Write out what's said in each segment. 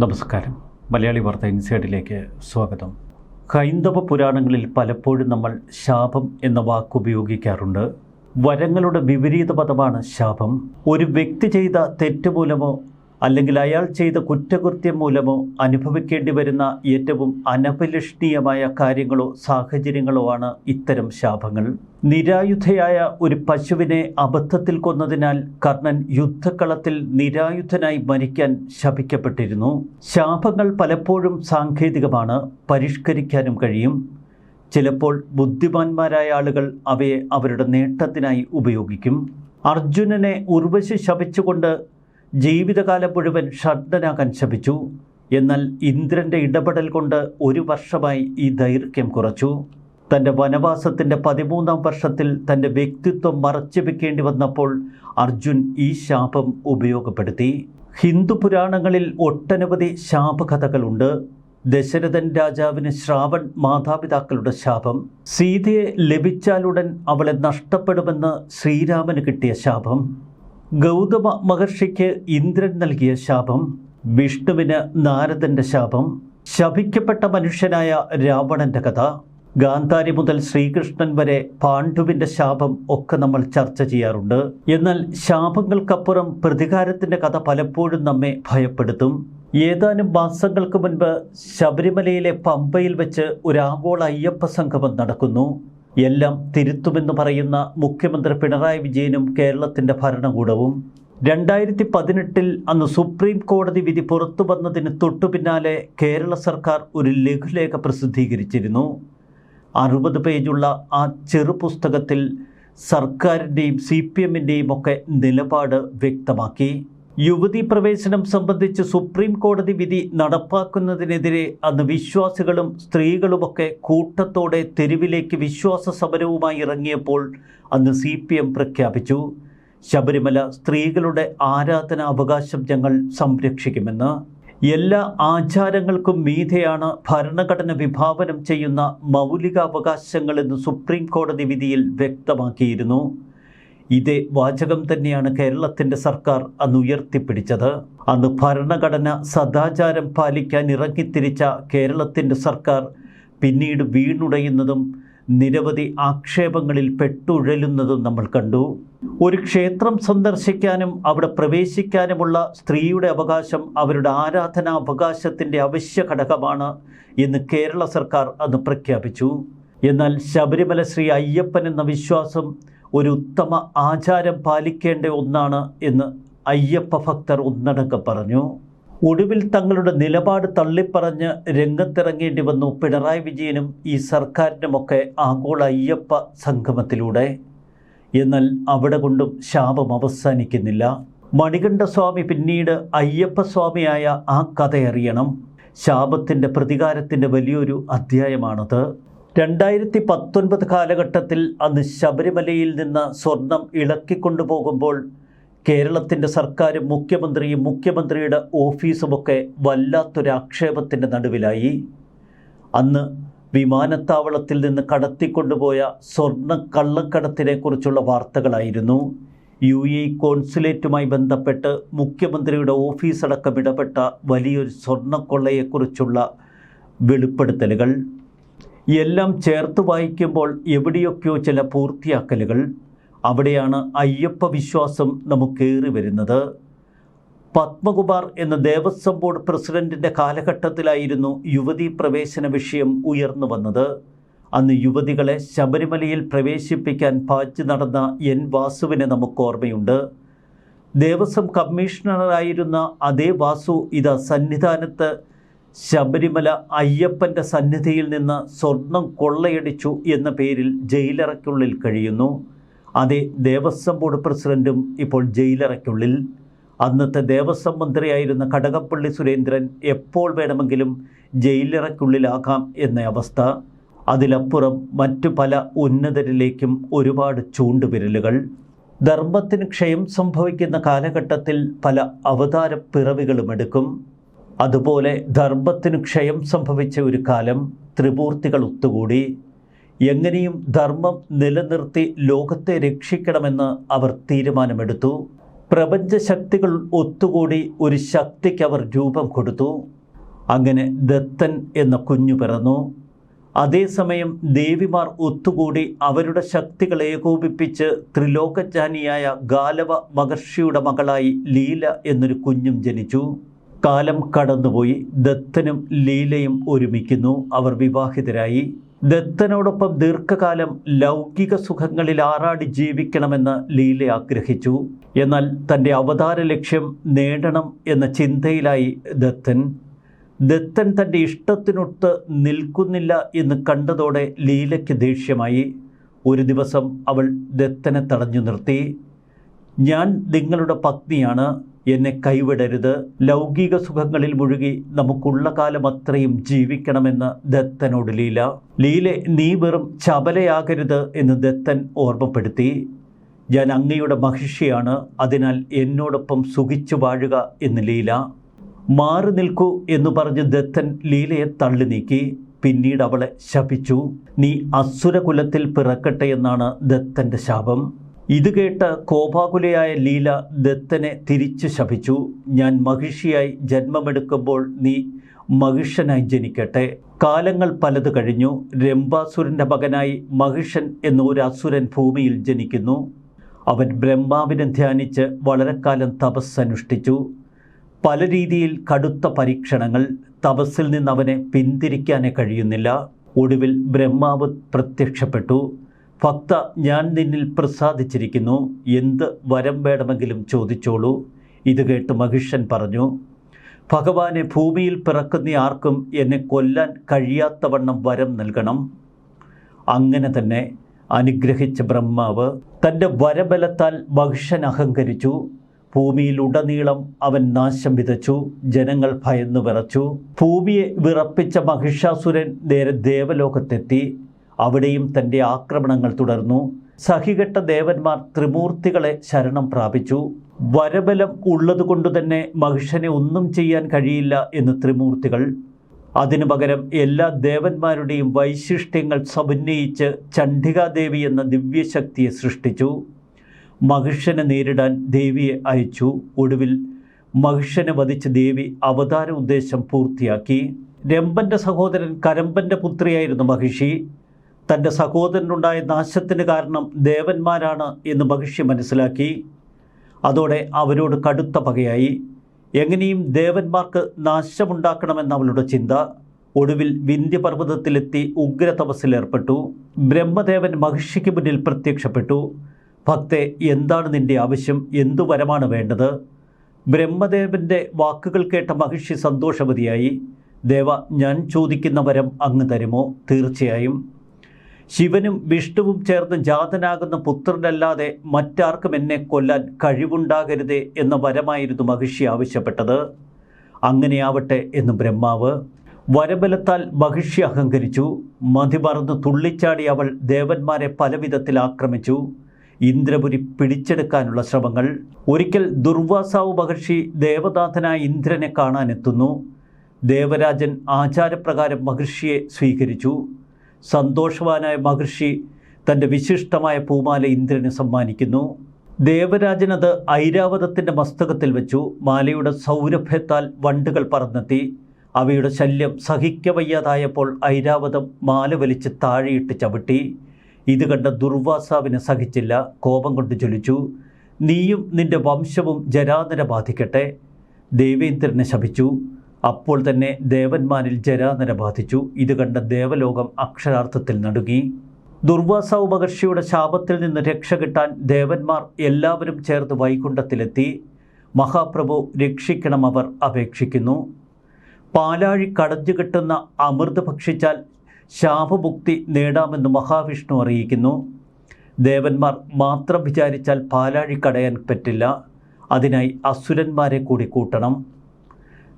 നമസ്കാരം. മലയാളി വാർത്ത ഇൻസൈഡിലേക്ക് സ്വാഗതം. ഹൈന്ദവ പുരാണങ്ങളിൽ പലപ്പോഴും നമ്മൾ ശാപം എന്ന വാക്ക് ഉപയോഗിക്കാറുണ്ട്. വരങ്ങളുടെ വിപരീത പദമാണ് ശാപം. ഒരു വ്യക്തി ചെയ്ത തെറ്റ് മൂലമോ അല്ലെങ്കിൽ അയാൾ ചെയ്ത കുറ്റകൃത്യം മൂലമോ അനുഭവിക്കേണ്ടി വരുന്ന ഏറ്റവും അനഭിലഷണീയമായ കാര്യങ്ങളോ സാഹചര്യങ്ങളോ ആണ് ഇത്തരം ശാപങ്ങൾ. നിരായുധയായ ഒരു പശുവിനെ അബദ്ധത്തിൽ കൊന്നതിനാൽ കർണൻ യുദ്ധക്കളത്തിൽ നിരായുധനായി മരിക്കാൻ ശപിക്കപ്പെട്ടിരുന്നു. ശാപങ്ങൾ പലപ്പോഴും സാങ്കേതികമാണ് പരിഷ്കരിക്കാനും കഴിയും. ചിലപ്പോൾ ബുദ്ധിമാന്മാരായ ആളുകൾ അവയെ അവരുടെ നേട്ടത്തിനായി ഉപയോഗിക്കും. അർജുനനെ ഉർവശി ശപിച്ചുകൊണ്ട് ജീവിതകാലം മുഴുവൻ ഷഡ്ഡനാകാൻ ശപിച്ചു. എന്നാൽ ഇന്ദ്രന്റെ ഇടപെടൽ കൊണ്ട് ഒരു വർഷമായി ഈ ദൈർഘ്യം കുറച്ചു. തന്റെ വനവാസത്തിന്റെ പതിമൂന്നാം വർഷത്തിൽ തന്റെ വ്യക്തിത്വം മറച്ചു വെക്കേണ്ടി വന്നപ്പോൾ അർജുൻ ഈ ശാപം ഉപയോഗപ്പെടുത്തി. ഹിന്ദു പുരാണങ്ങളിൽ ഒട്ടനവധി ശാപകഥകളുണ്ട്. ദശരഥൻ രാജാവിന് ശ്രാവൺ മാതാപിതാക്കളുടെ ശാപം. സീതയെ ലഭിച്ചാലുടൻ അവളെ നഷ്ടപ്പെടുമെന്ന് ശ്രീരാമന് കിട്ടിയ ശാപം. ഗൗതമ മഹർഷിക്ക് ഇന്ദ്രൻ നൽകിയ ശാപം വിഷ്ണുവിന് നാരദന്റെ ശാപം ശപിക്കപ്പെട്ട മനുഷ്യനായ രാവണന്റെ കഥ ഗാന്ധാരി മുതൽ ശ്രീകൃഷ്ണൻ വരെ പാണ്ഡുവിന്റെ ശാപം ഒക്കെ നമ്മൾ ചർച്ച ചെയ്യാറുണ്ട്. എന്നാൽ ശാപങ്ങൾക്കപ്പുറം പ്രതികാരത്തിന്റെ കഥ പലപ്പോഴും നമ്മെ ഭയപ്പെടുത്തും. ഏതാനും മാസങ്ങൾക്ക് മുൻപ് ശബരിമലയിലെ പമ്പയിൽ വെച്ച് ഒരു ആഗോള അയ്യപ്പ സംഗമം നടക്കുന്നു. എല്ലാം തിരുത്തുമെന്ന് പറയുന്ന മുഖ്യമന്ത്രി പിണറായി വിജയനും കേരളത്തിന്റെ ഭരണകൂടവും രണ്ടായിരത്തി പതിനെട്ടിൽ അന്ന് സുപ്രീം കോടതി വിധി പുറത്തു വന്നതിന് തൊട്ടു പിന്നാലെ കേരള സർക്കാർ ഒരു ലഘുലേഖ പ്രസിദ്ധീകരിച്ചിരുന്നു. അറുപത് പേജുള്ള ആ ചെറു പുസ്തകത്തിൽ സർക്കാരിന്റെയും സി പി എമ്മിന്റെയും ഒക്കെ നിലപാട് വ്യക്തമാക്കി. യുവതീ പ്രവേശനം സംബന്ധിച്ച് സുപ്രീം കോടതി വിധി നടപ്പാക്കുന്നതിനെതിരെ അന്ന് വിശ്വാസികളും സ്ത്രീകളുമൊക്കെ കൂട്ടത്തോടെ തെരുവിലേക്ക് വിശ്വാസ സമരവുമായി ഇറങ്ങിയപ്പോൾ അന്ന് സി പ്രഖ്യാപിച്ചു. ശബരിമല സ്ത്രീകളുടെ ആരാധനാ അവകാശം ഞങ്ങൾ സംരക്ഷിക്കുമെന്ന്. എല്ലാ ആചാരങ്ങൾക്കും മീതെയാണ് ഭരണഘടന വിഭാവനം ചെയ്യുന്ന മൗലികാവകാശങ്ങളെന്ന് സുപ്രീം കോടതി വിധിയിൽ വ്യക്തമാക്കിയിരുന്നു. ഇതേ വാചകം തന്നെയാണ് കേരളത്തിന്റെ സർക്കാർ അന്ന് ഉയർത്തിപ്പിടിച്ചത്. അന്ന് ഭരണഘടന സദാചാരം പാലിക്കാൻ ഇറങ്ങിത്തിരിച്ച കേരളത്തിന്റെ സർക്കാർ പിന്നീട് വീണുടയുന്നതും നിരവധി ആക്ഷേപങ്ങളിൽ പെട്ടുഴലുന്നതും നമ്മൾ കണ്ടു. ഒരു ക്ഷേത്രം സന്ദർശിക്കാനും അവിടെ പ്രവേശിക്കാനുമുള്ള സ്ത്രീയുടെ അവകാശം അവരുടെ ആരാധനാ അവകാശത്തിന്റെ അവശ്യ ഘടകമാണ് എന്ന് കേരള സർക്കാർ അന്ന് പ്രഖ്യാപിച്ചു. എന്നാൽ ശബരിമല ശ്രീ അയ്യപ്പൻ എന്ന വിശ്വാസം ഒരു ഉത്തമ ആചാരം പാലിക്കേണ്ട ഒന്നാണ് എന്ന് അയ്യപ്പ ഭക്തർ ഒന്നടങ്കം പറഞ്ഞു. ഒടുവിൽ തങ്ങളുടെ നിലപാട് തള്ളിപ്പറഞ്ഞ് രംഗത്തിറങ്ങേണ്ടി വന്നു പിണറായി വിജയനും ഈ സർക്കാരിനുമൊക്കെ ആഗോള അയ്യപ്പ സംഗമത്തിലൂടെ. എന്നാൽ അവിടെ കൊണ്ടും ശാപം അവസാനിക്കുന്നില്ല. മണികണ്ഠസ്വാമി പിന്നീട് അയ്യപ്പ സ്വാമിയായ ആ കഥയറിയണം. ശാപത്തിന്റെ പ്രതികാരത്തിന്റെ വലിയൊരു അധ്യായമാണത്. രണ്ടായിരത്തി പത്തൊൻപത് കാലഘട്ടത്തിൽ അന്ന് ശബരിമലയിൽ നിന്ന് സ്വർണം ഇളക്കിക്കൊണ്ടുപോകുമ്പോൾ കേരളത്തിന്റെ സർക്കാരും മുഖ്യമന്ത്രിയും മുഖ്യമന്ത്രിയുടെ ഓഫീസുമൊക്കെ വല്ലാത്തൊരാക്ഷേപത്തിന്റെ നടുവിലായി. അന്ന് വിമാനത്താവളത്തിൽ നിന്ന് കടത്തിക്കൊണ്ടുപോയ സ്വർണ കള്ളക്കടത്തിനെക്കുറിച്ചുള്ള വാർത്തകളായിരുന്നു. യു എ കോൺസുലേറ്റുമായി ബന്ധപ്പെട്ട് മുഖ്യമന്ത്രിയുടെ ഓഫീസടക്കം ഇടപെട്ട വലിയൊരു സ്വർണക്കൊള്ളയെക്കുറിച്ചുള്ള വെളിപ്പെടുത്തലുകൾ. എല്ലാം ചേർത്ത് വായിക്കുമ്പോൾ എവിടെയൊക്കെയോ ചില പൂർത്തിയാക്കലുകൾ. അവിടെയാണ് അയ്യപ്പ വിശ്വാസം നമുക്കേറി വരുന്നത്. പത്മകുമാർ എന്ന ദേവസ്വം ബോർഡ് പ്രസിഡന്റിന്റെ കാലഘട്ടത്തിലായിരുന്നു യുവതീ പ്രവേശന വിഷയം ഉയർന്നു വന്നത്. അന്ന് യുവതികളെ ശബരിമലയിൽ പ്രവേശിപ്പിക്കാൻ പാച്ചു നടന്ന എൻ വാസുവിനെ നമുക്ക് ഓർമ്മയുണ്ട്. ദേവസ്വം കമ്മീഷണറായിരുന്ന അതേ വാസു ഇത് സന്നിധാനത്ത് ശബരിമല അയ്യപ്പന്റെ സന്നിധിയിൽ നിന്ന് സ്വർണം കൊള്ളയടിച്ചു എന്ന പേരിൽ ജയിലറയ്ക്കുള്ളിൽ കഴിയുന്നു. അതേ ദേവസ്വം ബോർഡ് പ്രസിഡന്റും ഇപ്പോൾ ജയിലറയ്ക്കുള്ളിൽ. അന്നത്തെ ദേവസ്വം മന്ത്രിയായിരുന്ന കടകപ്പള്ളി സുരേന്ദ്രൻ എപ്പോൾ വേണമെങ്കിലും ജയിലറയ്ക്കുള്ളിലാകാം എന്ന അവസ്ഥ. അതിലപ്പുറം മറ്റു പല ഉന്നതരിലേക്കും ഒരുപാട് ചൂണ്ടുവിരലുകൾ. ധർമ്മത്തിന് ക്ഷയം സംഭവിക്കുന്ന കാലഘട്ടത്തിൽ പല അവതാര പിറവികളും എടുക്കും. അതുപോലെ ധർമ്മത്തിന് ക്ഷയം സംഭവിച്ച ഒരു കാലം ത്രിപൂർത്തികൾ ഒത്തുകൂടി. എങ്ങനെയും ധർമ്മം നിലനിർത്തി ലോകത്തെ രക്ഷിക്കണമെന്ന് അവർ തീരുമാനമെടുത്തു. പ്രപഞ്ചശക്തികൾ ഒത്തുകൂടി ഒരു ശക്തിക്ക് അവർ രൂപം കൊടുത്തു. അങ്ങനെ ദത്തൻ എന്ന കുഞ്ഞു പിറന്നു. അതേസമയം ദേവിമാർ ഒത്തുകൂടി അവരുടെ ശക്തികൾ ഏകോപിപ്പിച്ച് ത്രിലോകജ്ഞാനിയായ ഗാലവ മഹർഷിയുടെ മകളായി ലീല എന്നൊരു കുഞ്ഞും ജനിച്ചു. കാലം കടന്നുപോയി. ദത്തനും ലീലയും ഒരുമിക്കുന്നു. അവർ വിവാഹിതരായി. ദത്തനോടൊപ്പം ദീർഘകാലം ലൗകിക സുഖങ്ങളിൽ ആറാടി ജീവിക്കണമെന്ന് ലീല ആഗ്രഹിച്ചു. എന്നാൽ തന്റെ അവതാര ലക്ഷ്യം നേടണം എന്ന ചിന്തയിലായി ദത്തൻ. ദത്തൻ തന്റെ ഇഷ്ടത്തിനൊത്ത് നിൽക്കുന്നില്ല എന്ന് കണ്ടതോടെ ലീലയ്ക്ക് ദേഷ്യമായി. ഒരു ദിവസം അവൾ ദത്തനെ തടഞ്ഞു നിർത്തി. ഞാൻ നിങ്ങളുടെ പത്നിയാണ്. എന്നെ കൈവിടരുത്. ലൗകിക സുഖങ്ങളിൽ മുഴുകി നമുക്കുള്ള കാലം അത്രയും ജീവിക്കണമെന്ന് ദത്തനോട് ലീല. ലീലെ നീ വെറും ചപലയാകരുത് എന്ന് ദത്തൻ ഓർമ്മപ്പെടുത്തി. ഞാൻ അങ്ങയുടെ മഹിഷിയാണ് അതിനാൽ എന്നോടൊപ്പം സുഖിച്ചു വാഴുക എന്ന് ലീല. മാറി നിൽക്കൂ എന്ന് പറഞ്ഞ് ദത്തൻ ലീലയെ തള്ളി നീക്കി. പിന്നീട് അവളെ ശപിച്ചു. നീ അസുരകുലത്തിൽ പിറക്കട്ടെ എന്നാണ് ദത്തന്റെ ശാപം. ഇത് കേട്ട് കോപാകുലയായ ലീല ദത്തനെ തിരിച്ചു ശപിച്ചു. ഞാൻ മഹിഷിയായി ജന്മമെടുക്കുമ്പോൾ നീ മഹിഷനായി ജനിക്കട്ടെ. കാലങ്ങൾ പലത് കഴിഞ്ഞു. രംഭാസുരന്റെ മകനായി മഹിഷൻ എന്ന ഒരു അസുരൻ ഭൂമിയിൽ ജനിക്കുന്നു. അവൻ ബ്രഹ്മാവിനെ ധ്യാനിച്ച് വളരെ കാലം തപസ്സനുഷ്ഠിച്ചു. പല രീതിയിൽ കടുത്ത പരീക്ഷണങ്ങൾ. തപസ്സിൽ നിന്ന് അവനെ പിന്തിരിക്കാനേ കഴിയുന്നില്ല. ഒടുവിൽ ബ്രഹ്മാവ് പ്രത്യക്ഷപ്പെട്ടു. ഭക്ത ഞാൻ നിന്നിൽ പ്രസാദിച്ചിരിക്കുന്നു. എന്ത് വരം വേണമെങ്കിലും ചോദിച്ചോളൂ. ഇത് കേട്ട് മഹിഷൻ പറഞ്ഞു ഭഗവാനെ ഭൂമിയിൽ പിറക്കുന്ന ആർക്കും എന്നെ കൊല്ലാൻ കഴിയാത്തവണ്ണം വരം നൽകണം. അങ്ങനെ തന്നെ അനുഗ്രഹിച്ച ബ്രഹ്മാവ് തന്റെ വരബലത്താൽ മഹിഷൻ അഹങ്കരിച്ചു. ഭൂമിയിൽ ഉടനീളം അവൻ നാശം വിതച്ചു ജനങ്ങൾ ഭയന്നു വിറച്ചു. ഭൂമിയെ വിറപ്പിച്ച മഹിഷാസുരൻ നേരെ ദേവലോകത്തെത്തി. അവിടെയും തന്റെ ആക്രമണങ്ങൾ തുടർന്നു. സഹികെട്ട ദേവന്മാർ ത്രിമൂർത്തികളെ ശരണം പ്രാപിച്ചു. വരബലം ഉള്ളതുകൊണ്ട് തന്നെ മഹിഷനെ ഒന്നും ചെയ്യാൻ കഴിയില്ല എന്ന് ത്രിമൂർത്തികൾ. അതിനു പകരം എല്ലാ ദേവന്മാരുടെയും വൈശിഷ്ട്യങ്ങൾ സമന്വയിച്ച് ചണ്ഡികാദേവി എന്ന ദിവ്യശക്തിയെ സൃഷ്ടിച്ചു. മഹിഷനെ നേരിടാൻ ദേവിയെ അയച്ചു. ഒടുവിൽ മഹിഷനെ വധിച്ച് ദേവി അവതാര ഉദ്ദേശം പൂർത്തിയാക്കി. രമ്പന്റെ സഹോദരൻ കരമ്പന്റെ പുത്രിയായിരുന്നു മഹിഷി. തന്റെ സഹോദരനുണ്ടായ നാശത്തിന് കാരണം ദേവന്മാരാണ് എന്ന് മഹിഷി മനസ്സിലാക്കി. അതോടെ അവരോട് കടുത്ത പകയായി. എങ്ങനെയും ദേവന്മാർക്ക് നാശമുണ്ടാക്കണമെന്ന അവളുടെ ചിന്ത ഒടുവിൽ വിന്ധ്യപർവതത്തിലെത്തി ഉഗ്ര തപസ്സിലേർപ്പെട്ടു ബ്രഹ്മദേവൻ മഹിഷിക്ക് മുന്നിൽ പ്രത്യക്ഷപ്പെട്ടു. ഭക്തെ എന്താണ് നിന്റെ ആവശ്യം? എന്തു വരമാണ് വേണ്ടത്? ബ്രഹ്മദേവന്റെ വാക്കുകൾ കേട്ട മഹിഷി സന്തോഷവതിയായി. ദേവ ഞാൻ ചോദിക്കുന്ന വരം അങ്ങ് തരുമോ? തീർച്ചയായും. ശിവനും വിഷ്ണുവും ചേർന്ന് ജാതനാകുന്ന പുത്രനല്ലാതെ മറ്റാർക്കും എന്നെ കൊല്ലാൻ കഴിവുണ്ടാകരുതേ എന്ന വരമായിരുന്നു മഹിഷി ആവശ്യപ്പെട്ടത്. അങ്ങനെയാവട്ടെ എന്ന് ബ്രഹ്മാവ് വരബലത്താൽ മഹിഷി അഹങ്കരിച്ചു. മതിമറന്ന് തുള്ളിച്ചാടി അവൾ ദേവന്മാരെ പലവിധത്തിൽ ആക്രമിച്ചു. ഇന്ദ്രപുരി പിടിച്ചെടുക്കാനുള്ള ശ്രമങ്ങൾ. ഒരിക്കൽ ദുർവാസാവ് മഹർഷി ദേവദാതനായ ഇന്ദ്രനെ കാണാനെത്തുന്നു. ദേവരാജൻ ആചാരപ്രകാരം മഹർഷിയെ സ്വീകരിച്ചു. സന്തോഷവാനായ മഹർഷി തന്റെ വിശിഷ്ടമായ പൂമാല ഇന്ദ്രന് സമ്മാനിക്കുന്നു. ദേവരാജനത് ഐരാവതത്തിന്റെ മസ്തകത്തിൽ വെച്ചു മാലയുടെ സൗരഭ്യത്താൽ വണ്ടുകൾ പറന്നെത്തി. അവയുടെ ശല്യം സഹിക്കവയ്യാതായപ്പോൾ ഐരാവതം മാല വലിച്ച് താഴെയിട്ട് ചവിട്ടി. ഇത് കണ്ട ദുർവാസാവിന് സഹിച്ചില്ല കോപം കൊണ്ട് ജ്വലിച്ചു. നീയും നിന്റെ വംശവും ജരാതര ബാധിക്കട്ടെ ദേവേന്ദ്രനെ ശപിച്ചു. അപ്പോൾ തന്നെ ദേവന്മാരിൽ ജരാനര ബാധിച്ചു. ഇത് കണ്ട ദേവലോകം അക്ഷരാർത്ഥത്തിൽ നടുങ്ങി. ദുർവാസാവ് മഹർഷിയുടെ ശാപത്തിൽ നിന്ന് രക്ഷ കിട്ടാൻ ദേവന്മാർ എല്ലാവരും ചേർന്ന് വൈകുണ്ഠത്തിലെത്തി. മഹാപ്രഭു രക്ഷിക്കണം അവർ അപേക്ഷിക്കുന്നു. പാലാഴി കടഞ്ഞു കിട്ടുന്ന അമൃത് ഭക്ഷിച്ചാൽ ശാപമുക്തി നേടാമെന്ന് മഹാവിഷ്ണു അറിയിക്കുന്നു. ദേവന്മാർ മാത്രം വിചാരിച്ചാൽ പാലാഴി കടയാൻ പറ്റില്ല. അതിനായി അസുരന്മാരെ കൂടി കൂട്ടണം.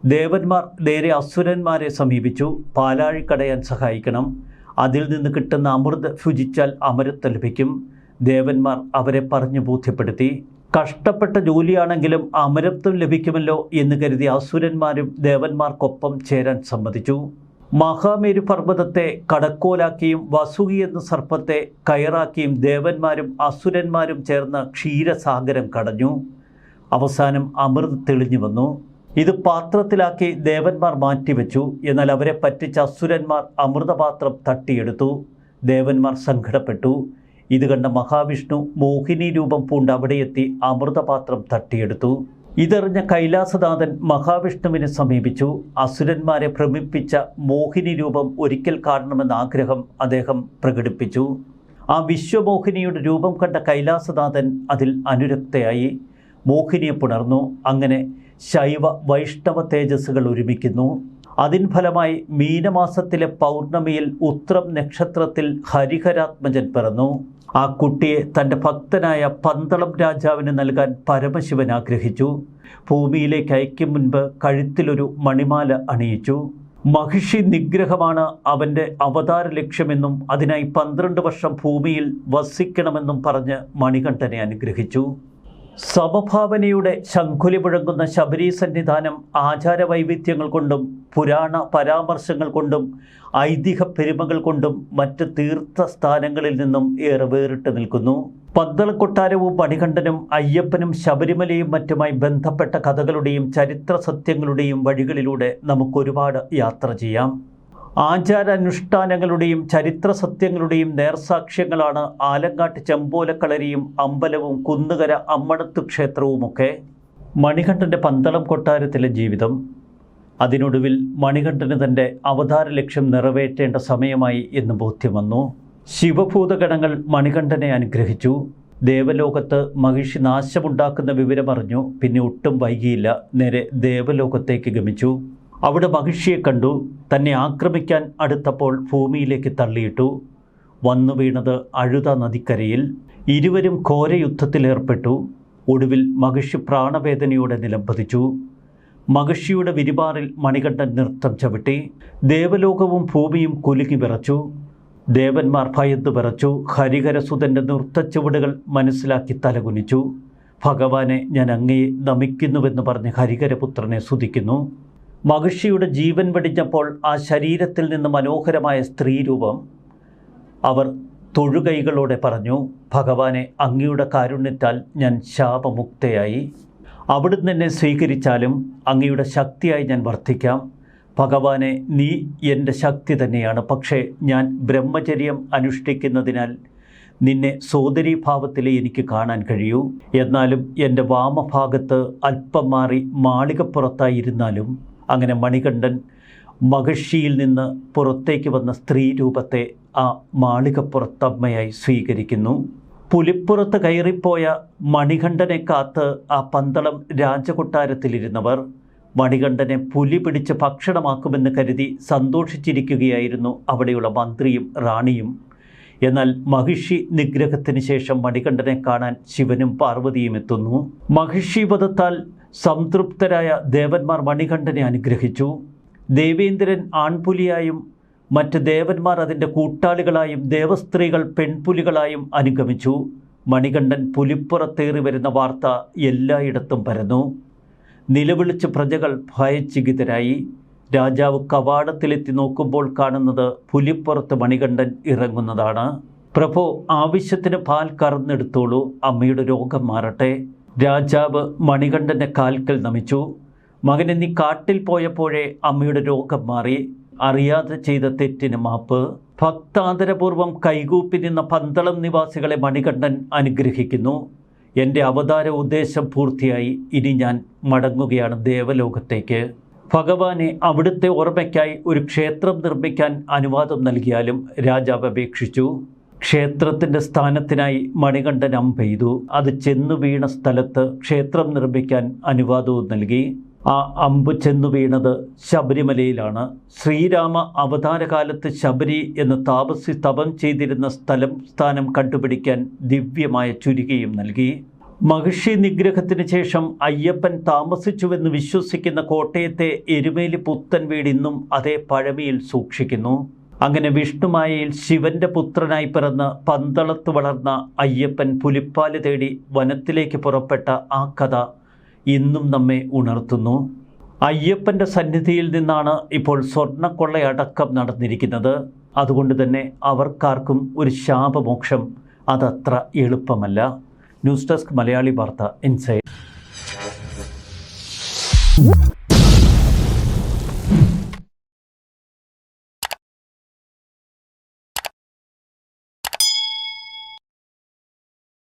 ദേവന്മാർ നേരെ അസുരന്മാരെ സമീപിച്ചു. പാലാഴി കടയാൻ സഹായിക്കണം. അതിൽ നിന്ന് കിട്ടുന്ന അമൃത് ഭുജിച്ചാൽ അമരത്ത് ലഭിക്കും. ദേവന്മാർ അവരെ പറഞ്ഞു ബോധ്യപ്പെടുത്തി. കഷ്ടപ്പെട്ട ജോലിയാണെങ്കിലും അമരത്വം ലഭിക്കുമല്ലോ എന്ന് കരുതി അസുരന്മാരും ദേവന്മാർക്കൊപ്പം ചേരാൻ സമ്മതിച്ചു. മഹാമേരു പർവതത്തെ കടക്കോലാക്കിയും വസുകി എന്ന സർപ്പത്തെ കയറാക്കിയും ദേവന്മാരും അസുരന്മാരും ചേർന്ന് ക്ഷീരസാഗരം കടഞ്ഞു. അവസാനം അമൃത് തെളിഞ്ഞു വന്നു. ഇത് പാത്രത്തിലാക്കി ദേവന്മാർ മാറ്റിവെച്ചു. എന്നാൽ അവരെ പറ്റിച്ച അസുരന്മാർ അമൃതപാത്രം തട്ടിയെടുത്തു. ദേവന്മാർ സങ്കടപ്പെട്ടു. ഇത് കണ്ട മഹാവിഷ്ണു മോഹിനി രൂപം പൂണ്ട് അവിടെയെത്തി അമൃതപാത്രം തട്ടിയെടുത്തു. ഇതറിഞ്ഞ കൈലാസനാഥൻ മഹാവിഷ്ണുവിനെ സമീപിച്ചു. അസുരന്മാരെ ഭ്രമിപ്പിച്ച മോഹിനി രൂപം ഒരിക്കൽ കാണണമെന്ന ആഗ്രഹം അദ്ദേഹം പ്രകടിപ്പിച്ചു. ആ വിശ്വമോഹിനിയുടെ രൂപം കണ്ട കൈലാസനാഥൻ അതിൽ അനുരക്തയായി. മോഹിനിയെ പുണർന്നു. അങ്ങനെ ശൈവ വൈഷ്ണവ തേജസ്സുകൾ ഒരുമിക്കുന്നു. അതിൻ ഫലമായി മീനമാസത്തിലെ പൗർണമിയിൽ ഉത്രം നക്ഷത്രത്തിൽ ഹരിഹരാത്മജൻ പിറന്നു. ആ കുട്ടിയെ തന്റെ ഭക്തനായ പന്തളം രാജാവിന് നൽകാൻ പരമശിവൻ ആഗ്രഹിച്ചു. ഭൂമിയിലേക്ക് അയക്കും മുൻപ് കഴുത്തിലൊരു മണിമാല അണിയിച്ചു. മഹിഷി നിഗ്രഹമാണ് അവന്റെ അവതാര ലക്ഷ്യമെന്നും അതിനായി പന്ത്രണ്ട് വർഷം ഭൂമിയിൽ വസിക്കണമെന്നും പറഞ്ഞ് മണികണ്ഠനെ അനുഗ്രഹിച്ചു. സമഭാവനയുടെ ശംഖുലി മുഴങ്ങുന്ന ശബരി സന്നിധാനം ആചാര വൈവിധ്യങ്ങൾ കൊണ്ടും പുരാണ പരാമർശങ്ങൾ കൊണ്ടും ഐതിഹ്യ പെരുമകൾ കൊണ്ടും മറ്റ് തീർത്ഥസ്ഥാനങ്ങളിൽ നിന്നും ഏറെ വേറിട്ട് നിൽക്കുന്നു. പന്തളക്കൊട്ടാരവും മണികണ്ഠനും അയ്യപ്പനും ശബരിമലയും മറ്റുമായി ബന്ധപ്പെട്ട കഥകളുടെയും ചരിത്ര സത്യങ്ങളുടെയും വഴികളിലൂടെ നമുക്കൊരുപാട് യാത്ര ചെയ്യാം. ആചാരാനുഷ്ഠാനങ്ങളുടെയും ചരിത്ര സത്യങ്ങളുടെയും നേർസാക്ഷ്യങ്ങളാണ് ആലങ്കാട്ട് ചെമ്പോലക്കളരിയും അമ്പലവും കുന്നുകര അമ്മണത്ത് ക്ഷേത്രവുമൊക്കെ. മണികണ്ഠന്റെ പന്തളം കൊട്ടാരത്തിലെ ജീവിതം. അതിനൊടുവിൽ മണികണ്ഠന് തന്റെ അവതാര ലക്ഷ്യം നിറവേറ്റേണ്ട സമയമായി എന്ന് ബോധ്യം വന്നു ശിവഭൂതഗണങ്ങൾ മണികണ്ഠനെ അനുഗ്രഹിച്ചു. ദേവലോകത്ത് മഹിഷി നാശമുണ്ടാക്കുന്ന വിവരമറിഞ്ഞു. പിന്നെ ഒട്ടും വൈകിയില്ല. നേരെ ദേവലോകത്തേക്ക് ഗമിച്ചു. അവിടെ മഹിഷിയെ കണ്ടു. തന്നെ ആക്രമിക്കാൻ അടുത്തപ്പോൾ ഭൂമിയിലേക്ക് തള്ളിയിട്ടു. വന്നു വീണത് അഴുത നദിക്കരയിൽ. ഇരുവരും ഘോരയുദ്ധത്തിലേർപ്പെട്ടു ഒടുവിൽ മഹിഷി പ്രാണവേദനയോടെ നിലംപതിച്ചു. മഹിഷിയുടെ വിരിപാറിൽ മണികണ്ഠൻ നൃത്തം ചവിട്ടി. ദേവലോകവും ഭൂമിയും കുലുങ്ങി വിറച്ചു. ദേവന്മാർ ഭയന്ന് വിറച്ചു. ഹരിഹരസുതന്റെ നൃത്തച്ചുവടുകൾ മനസ്സിലാക്കി തലകുനിച്ചു. ഭഗവാനെ ഞാൻ അങ്ങയെ നമിക്കുന്നുവെന്ന് പറഞ്ഞ് ഹരിഹരപുത്രനെ സ്തുതിക്കുന്നു. മഹിഷിയുടെ ജീവൻ വെടിഞ്ഞപ്പോൾ ആ ശരീരത്തിൽ നിന്ന് മനോഹരമായ സ്ത്രീരൂപം അവർ തൊഴുകൈകളോടെ പറഞ്ഞു ഭഗവാനെ അങ്ങയുടെ കാരുണ്യത്താൽ ഞാൻ ശാപമുക്തയായി. അവിടുന്ന് എന്നെ സ്വീകരിച്ചാലും അങ്ങയുടെ ശക്തിയായി ഞാൻ വർദ്ധിക്കാം ഭഗവാനെ നീ എന്റെ ശക്തി തന്നെയാണ്. പക്ഷേ ഞാൻ ബ്രഹ്മചര്യം അനുഷ്ഠിക്കുന്നതിനാൽ നിന്നെ സോദരീഭാവത്തിൽ എനിക്ക് കാണാൻ കഴിയൂ. എന്നാലും എന്റെ വാമഭാഗത്ത് അല്പം മാറി മാളികപ്പുറത്തായിരുന്നാലും അങ്ങനെ മണികണ്ഠൻ മഹിഷിയിൽ നിന്ന് പുറത്തേക്ക് വന്ന സ്ത്രീ രൂപത്തെ ആ മാളികപ്പുറത്തമ്മയായി സ്വീകരിക്കുന്നു. പുലിപ്പുറത്ത് കയറിപ്പോയ മണികണ്ഠനെ കാത്ത് ആ പന്തളം രാജകൊട്ടാരത്തിലിരുന്നവർ മണികണ്ഠനെ പുലി പിടിച്ച് ഭക്ഷണമാക്കുമെന്ന് കരുതി സന്തോഷിച്ചിരിക്കുകയായിരുന്നു അവിടെയുള്ള മന്ത്രിയും റാണിയും. എന്നാൽ മഹിഷി നിഗ്രഹത്തിന് ശേഷം മണികണ്ഠനെ കാണാൻ ശിവനും പാർവതിയും എത്തുന്നു. മഹിഷി വധത്താൽ സംതൃപ്തരായ ദേവന്മാർ മണികണ്ഠനെ അനുഗ്രഹിച്ചു. ദേവേന്ദ്രൻ ആൺപുലിയായും മറ്റ് ദേവന്മാർ അതിന്റെ കൂട്ടാളികളായും ദേവസ്ത്രീകൾ പെൺപുലികളായും അനുഗമിച്ചു. മണികണ്ഠൻ പുലിപ്പുറത്തേറി വരുന്ന വാർത്ത എല്ലായിടത്തും പരന്നു. നിലവിളിച്ച് പ്രജകൾ ഭയചികിതരായി. രാജാവ് കവാടത്തിലെത്തി നോക്കുമ്പോൾ കാണുന്നത് പുലിപ്പുറത്ത് മണികണ്ഠൻ ഇറങ്ങുന്നതാണ്. പ്രഭോ ആവശ്യത്തിന് പാൽ കറന്നെടുത്തോളൂ. അമ്മയുടെ രോഗം മാറട്ടെ. രാജാവ് മണികണ്ഠന്റെ കാൽക്കൽ നമിച്ചു. മകനെ നീ കാട്ടിൽ പോയപ്പോഴേ അമ്മയുടെ രോഗം മാറി. അറിയാതെ ചെയ്ത തെറ്റിന് മാപ്പ്. ഭക്താദരപൂർവം കൈകൂപ്പി നിന്ന പന്തളം നിവാസികളെ മണികണ്ഠൻ അനുഗ്രഹിക്കുന്നു. എന്റെ അവതാര ഉദ്ദേശം പൂർത്തിയായി. ഇനി ഞാൻ മടങ്ങുകയാണ് ദേവലോകത്തേക്ക്. ഭഗവാനെ അവിടുത്തെ ഓർമ്മയ്ക്കായി ഒരു ക്ഷേത്രം നിർമ്മിക്കാൻ അനുവാദം നൽകിയാലും രാജാവ് അപേക്ഷിച്ചു. ക്ഷേത്രത്തിന്റെ സ്ഥാനത്തിനായി മണികണ്ഠനം പെയ്തു. അത് ചെന്നു വീണ സ്ഥലത്ത് ക്ഷേത്രം നിർമ്മിക്കാൻ അനുവാദവും നൽകി. ആ അമ്പ് ചെന്നു വീണത് ശബരിമലയിലാണ്. ശ്രീരാമ അവതാരകാലത്ത് ശബരി എന്ന് താപസി തപം ചെയ്തിരുന്ന സ്ഥലം സ്ഥാനം കണ്ടുപിടിക്കാൻ ദിവ്യമായ ചുരികയും നൽകി. മഹിഷി നിഗ്രഹത്തിന് ശേഷം അയ്യപ്പൻ താമസിച്ചുവെന്ന് വിശ്വസിക്കുന്ന കോട്ടയത്തെ എരുമേലി പുത്തൻ വീട് ഇന്നും അതേ പഴമയിൽ സൂക്ഷിക്കുന്നു. അങ്ങനെ വിഷ്ണുമായയിൽ ശിവന്റെ പുത്രനായി പിറന്ന് പന്തളത്ത് വളർന്ന അയ്യപ്പൻ പുലിപ്പാൽ തേടി വനത്തിലേക്ക് പുറപ്പെട്ട ആ കഥ ഇന്നും നമ്മെ ഉണർത്തുന്നു അയ്യപ്പന്റെ സന്നിധിയിൽ നിന്നാണ് ഇപ്പോൾ സ്വർണക്കൊള്ളയടക്കം നടന്നിരിക്കുന്നത് അതുകൊണ്ട് തന്നെ അവർക്കാർക്കും ഒരു ശാപമോക്ഷം അതത്ര എളുപ്പമല്ല ന്യൂസ് ഡെസ്ക് മലയാളി വാർത്ത you.